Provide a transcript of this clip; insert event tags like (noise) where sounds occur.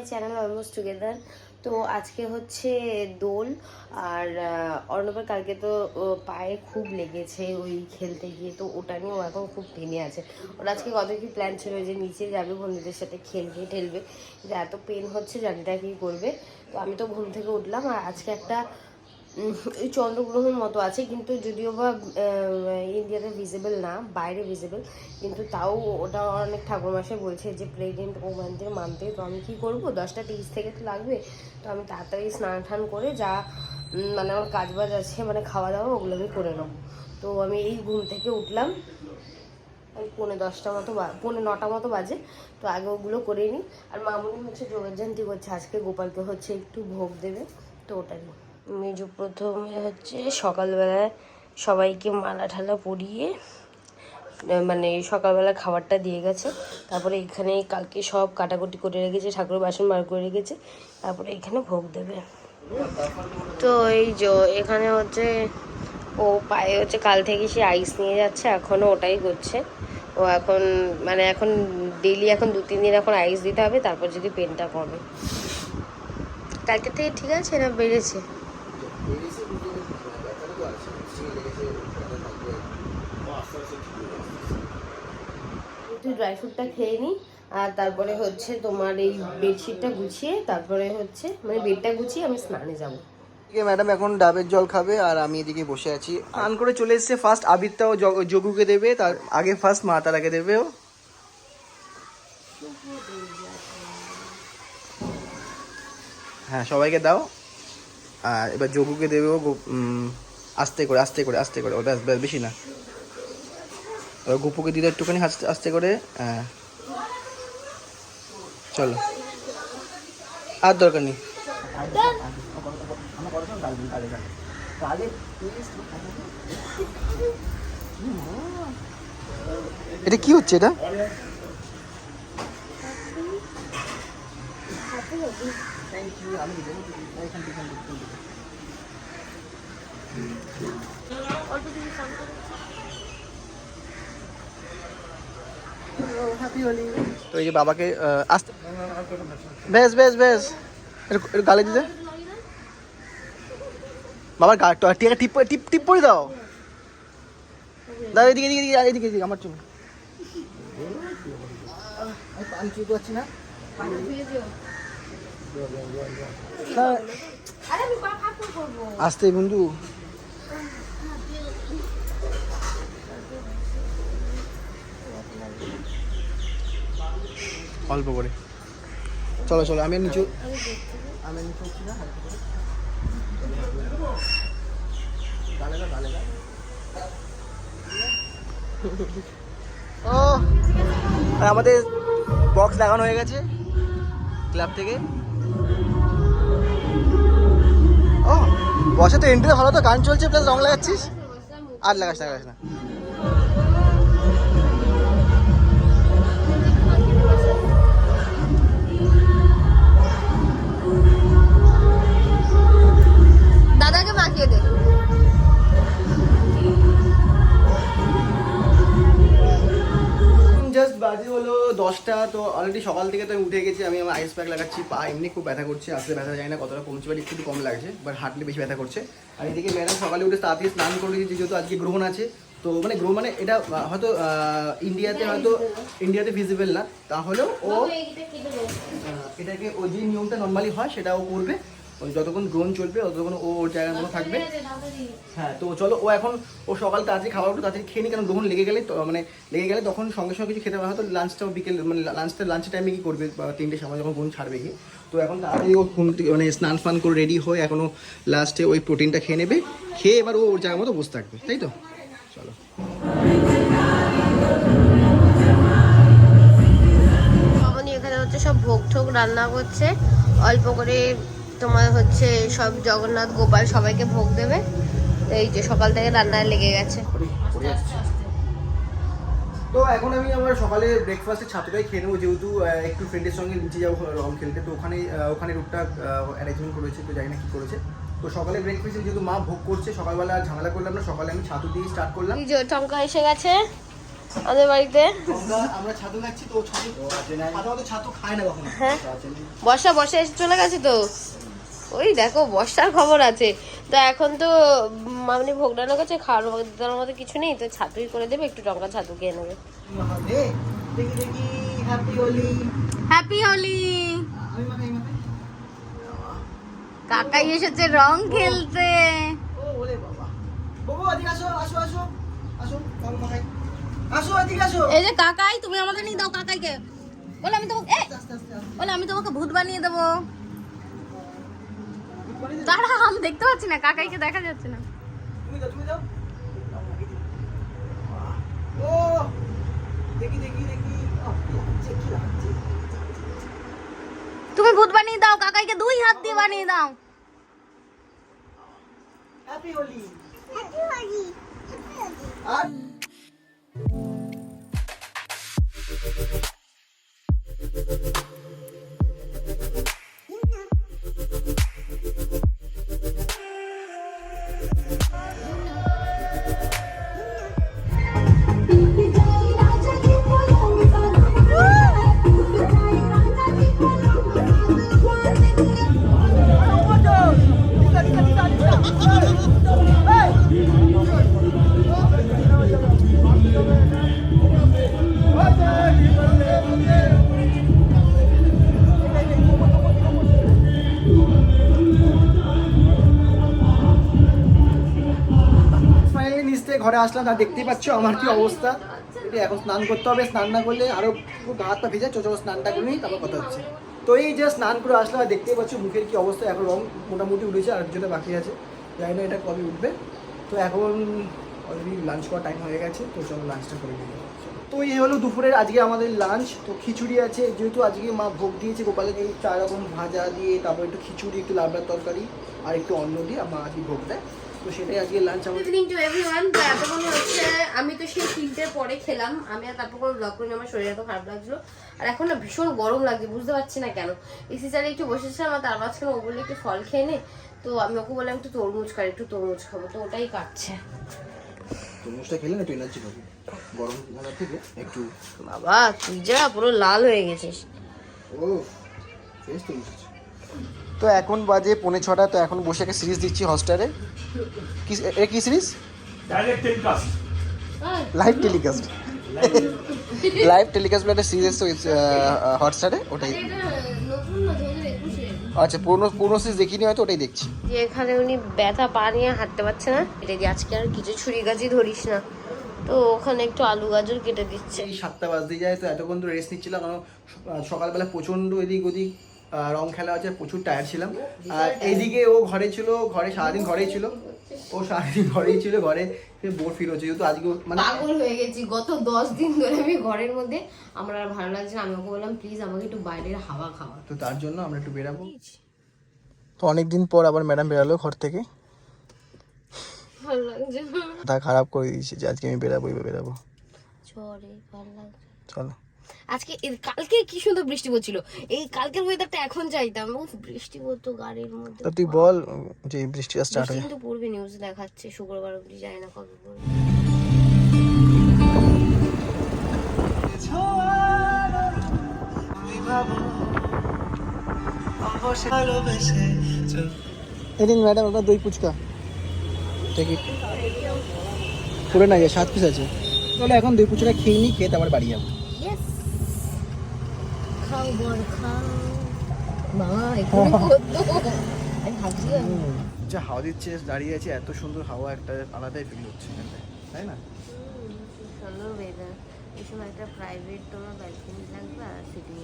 My channel almost together তো আজকে হচ্ছে দোল, আর অর্ণবের কালকে তো পায়ে খুব লেগেছে ওই খেলতে গিয়ে, তো ওটা নিয়ে ও এখন খুব পেনে আছে। ওর আজকে কত কি প্ল্যান ছিল যে নিচে যাবে, বন্ধুদের সাথে খেলবে, ঠেলবে। যে এত পেন হচ্ছে জানিটা কি করবে। তো আমি তো ঘুম থেকে উঠলাম, আর আজকে একটা চন্দ্রগ্রহণ মতো আছে, কিন্তু যদিও বা ইন্ডিয়াতে ভিজিবল না, বাইরে ভিজিবল কিন্তু তাও ওটা অনেক ঠাকুর ঠাকুরমাসে বলছে যে প্রেগনেন্ট ওম্যানদের মানতে তো আমি কী করব? দশটা তিরিশ থেকে তো লাগবে। তো আমি তাড়াতাড়ি স্নান টান করে যা মানে আমার কাজ বাজ আছে মানে খাওয়া দাওয়া ওগুলো আমি করে নেব। তো আমি এই ঘুম থেকে উঠলাম পৌনে দশটা মতো বা- পৌনে নটা মতো বাজে, তো আগে ওগুলো করে নিই। আর মামুনি হচ্ছে যোগাযান্তি করছে, আজকে গোপালকে হচ্ছে একটু ভোগ দেবে, তো ওটাই। মেজু প্রথমে হচ্ছে সকালবেলায় সবাইকে মালা ঠালা পরিয়ে মানে সকালবেলা খাবারটা দিয়ে গেছে। তারপরে এখানে কালকে সব কাটাকুটি করে রেখেছে, ঠাকুর বাসন বার করে রেখেছে, তারপরে এখানে ভোগ দেবে। তো এই যে এখানে হচ্ছে ও পায়ে হচ্ছে কাল থেকে সে আইস নিয়ে যাচ্ছে এখনও ওটাই করছে। ও এখন মানে এখন ডেলি এখন দু, তিন দিন এখন আইস দিতে হবে, তারপর যদি পেনটা কমে কালকে থেকে ঠিক আছে না বেড়েছে? একটু ড্রাই ফ্রুটটা খেয়ে নিই আর তারপরে হচ্ছে তোমার এই বেডশিটটা গুছিয়ে, তারপরে হচ্ছে মানে বেডটা গুছিয়ে আমি স্নানে যাব। এদিকে ম্যাডাম এখন ডাবের জল খাবে, আর আমি এদিকে বসে আছি। আন করে চলে এসেছে ফার্স্ট আবিরটাও যোগুকে দেবে, তার আগে ফার্স্ট মা তারাকে দেবে ও। হ্যাঁ সবাইকে দাও। আর এবার যোগুকে দেবে ও আস্তে করে আস্তে করে আস্তে করে। ও ব্যাস ব্যাস, বেশি না। এবার গুপুকে দিলে একটুখানি, আস্তে আস্তে করে হ্যাঁ। চলো। আর দরকার নেই। এটা কি হচ্ছে এটা? তো এই যে বাবাকে আসতে বেশ বেশ বেশ। একটু গালে দিতে। বাবার গা ট- টিকা টিপ টিপ টিপ পরে দাও। দাদা এদিকে এদিকে এদিকে এদিকে এদিকে আমার চুল। আমি চুল পাচ্ছি না না, আসতে বন্ধু। অল্প করে। চলো চলো আমি নিচু। আমি নিচু। ও, আর আমাদের বক্স লাগানো হয়ে গেছে ক্লাব থেকে। ও, বসে তো এন্ট্রি ভালো তো, গান চলছে প্লাস রং লাগাচ্ছিস? আর লাগাস লাগাস না। দশটা তো অলরেডি সকাল থেকে তো আমি উঠে গেছি আমি আমার আইস প্যাক লাগাচ্ছি পা এমনি খুব ব্যথা করছে আসলে ব্যথা যায় না কতটা কমছে বাট একটু কম লাগছে বাট হাঁটলে বেশি ব্যথা করছে। আর এদিকে ম্যাডাম সকালে উঠে তাড়াতাড়ি স্নান করে দিয়েছি যেহেতু আজকে গ্রহণ আছে তো মানে গ্রহণ মানে এটা হয়তো ইন্ডিয়াতে হয়তো ইন্ডিয়াতে ভিজিবল না তাহলেও ও এটাকে ও যে নিয়মটা নর্মালি হয় সেটা ও করবে। ওই যতক্ষণ গ্রহণ চলবে ততক্ষণ ও ওর জায়গার মতো থাকবে। হ্যাঁ তো চলো ও এখন ও সকাল তাড়াতাড়ি খাবার একটু তাড়াতাড়ি খেয়ে নি কারণ গ্রহণ লেগে গেলে তো মানে লেগে গেলে তখন সঙ্গে সঙ্গে কিছু খেতে পারে হয়তো লাঞ্চটাও বিকেল মানে লাঞ্চটা লাঞ্চের টাইমে কি করবে বা তিনটের সময় যখন গ্রহণ ছাড়বে কি? তো এখন তাড়াতাড়ি ও ঘুম থেকে মানে স্নান ফান করে রেডি হয়ে এখনও লাস্টে ওই প্রোটিনটা খেয়ে নেবে খেয়ে এবার ও ওর জায়গার মতো বসে থাকবে তাই তো? চলো। এখানে হচ্ছে সব ভোগ ঠোক রান্না করছে অল্প করে তোমার হচ্ছে সব জগন্নাথ গোপাল সবাইকে ভোগ দেবে। এই যে সকাল থেকে রান্নায় লেগে গেছে। তো এখন আমি আমার সকালে ব্রেকফাস্টের ছাত্রটাই খেয়ে নেব যেহেতু একটু ফ্রেন্ডের সঙ্গে নিচে যাব রং খেলতে। তো ওখানে ওখানে রুটটা অ্যারেঞ্জমেন্ট করেছে তো জানি না কি করেছে। তো সকালে ব্রেকফাস্টে যেহেতু মা ভোগ করছে সকালবেলা আর ঝামেলা করলাম না সকালে আমি ছাতু দিয়ে স্টার্ট করলাম। এই যে টঙ্কা এসে গেছে আমাদের বাড়িতে। আমরা ছাতু খাচ্ছি তো ও ছাতু ছাতু খায় না কখনো। হ্যাঁ। বর্ষা বর্ষা এসে চলে গেছে তো? ওই দেখো বর্ষার খবর আছে। তো এখন তো মামনি ভোগ রান্না করছে খাওয়ার দেওয়ার মতো কিছু নেই তো ছাতুই করে দেবে একটু টঙ্কা ছাতু খেয়ে নেবে। দে, দেখি দেখি হ্যাপি হোলি কাকাই এসেছে রং খেলতে। এই যে কাকাই তুমি আমাকে নিয়ে দাও কাকাইকে। বলে আমি তোমাকে বলে আমি তোমাকে ভূত বানিয়ে দেবো। দাঁড়া আমি দেখতে পাচ্ছি না কাকাইকে দেখা যাচ্ছে না। তুমি। ও দেখি দেখি দেখি। ভূত বানিয়ে দাও কাকাইকে দুই হাত দিয়ে বানিয়ে দাও। হ্যাপি হোলি আর ফাইনালি আসলাম, তা দেখতেই পাচ্ছ আমার কি অবস্থা। এটা এখন স্নান করতে হবে, স্নান না করলে আরও পুরো গা পা ভেজে, চোখ স্নানটা করে নিই, তারপর কথা হচ্ছে। তো এই যে স্নান করে আসলাম দেখতেই পাচ্ছ মুখের কি অবস্থা, এখন রং মোটামুটি উঠেছে, আর যেটা বাকি আছে, জানি না এটা কবে উঠবে। তো এখন অলরেডি লাঞ্চ করার টাইম হয়ে গেছে, তো চলো লাঞ্চটা করে নিই। তো এই হলো দুপুরের আজকে আমাদের লাঞ্চ তো খিচুড়ি আছে, যেহেতু আজকে মা ভোগ দিয়েছে গোপালকে এই চার রকম ভাজা দিয়ে, তারপর একটু খিচুড়ি, একটু লাবড়ার তরকারি, আর একটু অন্ন দিয়ে মা আজকে ভোগ দেয়। তো সেটাই আজকে লাঞ্চ আমাদের। ইভিনিং টু এভরিওয়ান তো এতক্ষণ হচ্ছে আমি তো সেই তিনটের পরে খেলাম। আমি আর তারপর কোনো ব্লগ করিনি আমার শরীর এত খারাপ লাগছিল। আর এখন না ভীষণ গরম লাগছে বুঝতে পারছি না কেন। এসি চালে একটু বসেছিলাম আর তার মাঝখানে ও বললে একটু ফল খেয়ে নে। তো আমি ওকে বললাম একটু তরমুজ খাই একটু তরমুজ খাব। তো ওটাই কাটছে। তরমুজটা খেলে না একটু এনার্জি পাবে। গরম থাকার থেকে একটু। বাবা তুই যা পুরো লাল হয়ে গেছিস। ও তরমুজ। তো এখন বাজে পৌনে ছটা তো এখন বসে একটা সিরিজ দিচ্ছি হটস্টারে কি এ কি series? Direct live telecast live telecast বলে একটা সিরিজ এসছে হটস্টারে ওটাই। আচ্ছা পুরনো পুরনো সিরিজ দেখিনি হয়তো ওটাই দেখছি। এখানে উনি ব্যথা পা নিয়ে হাঁটতে পারছে না এটা দিয়ে আজকে আর কিছু ছুরি গাছই ধরিস না। তো ওখানে একটু আলু গাজর কেটে দিচ্ছে। এই সাতটা বাজতে যায় তো এতক্ষণ তো রেস্ট নিচ্ছিলাম কারণ সকালবেলা প্রচণ্ড এদিক ওদিক রং খেলা হচ্ছে প্রচুর টায়ার ছিলাম। আর এইদিকে ও ঘরে ছিল ঘরে সারাদিন ঘরেই ছিল। ও সারাদিন ঘরেই ছিল ঘরে বোর ফিল হচ্ছে। যেহেতু আজকে মানে পাগল হয়ে গেছি। গত দশ দিন ধরে আমি ঘরের মধ্যে আমার আর ভালো লাগছে না। আমি ওকে বললাম প্লিজ আমাকে একটু বাইরের হাওয়া খাওয়া। তো তার জন্য আমরা একটু বেরাবো। তো অনেক দিন পর আবার ম্যাডাম বেরালো ঘর থেকে। ভালো তা খারাপ করে দিয়েছে যে আজকে আমি বেরাবো এবার বেরাবো। চরে ভালো লাগছে। চলো। আজকে কালকে কি সুন্দর বৃষ্টি পড়ছিল এই কালকের ওয়েদারটা এখন চাইতাম। উফ, বৃষ্টি পড়তো গাড়ির মধ্যে তুই বল যে বৃষ্টিটা স্টার্ট বৃষ্টি হয়ে কিন্তু পড়বে নিউজ দেখাচ্ছে শুক্রবার অবধি যায় না কবে পড়বে। এদিন ম্যাডাম আপনার দই ফুচকা। দেখি। পুরো না সাত পিস আছে। তাহলে এখন দই ফুচকা খেয়ে নিই খেয়ে তারপর বাড়ি যাব। খাও বর খাও। মা এখানে (laughs) আমি ভাবছিলাম যে হাওয়াদির চেস দাঁড়িয়ে আছে এত সুন্দর হাওয়া একটা আলাদাই ফিল হচ্ছে তাই না? সুন্দর ওয়েদার এই সময় একটা প্রাইভেট তোমার ব্যালকনি লাগবে আর সিটিং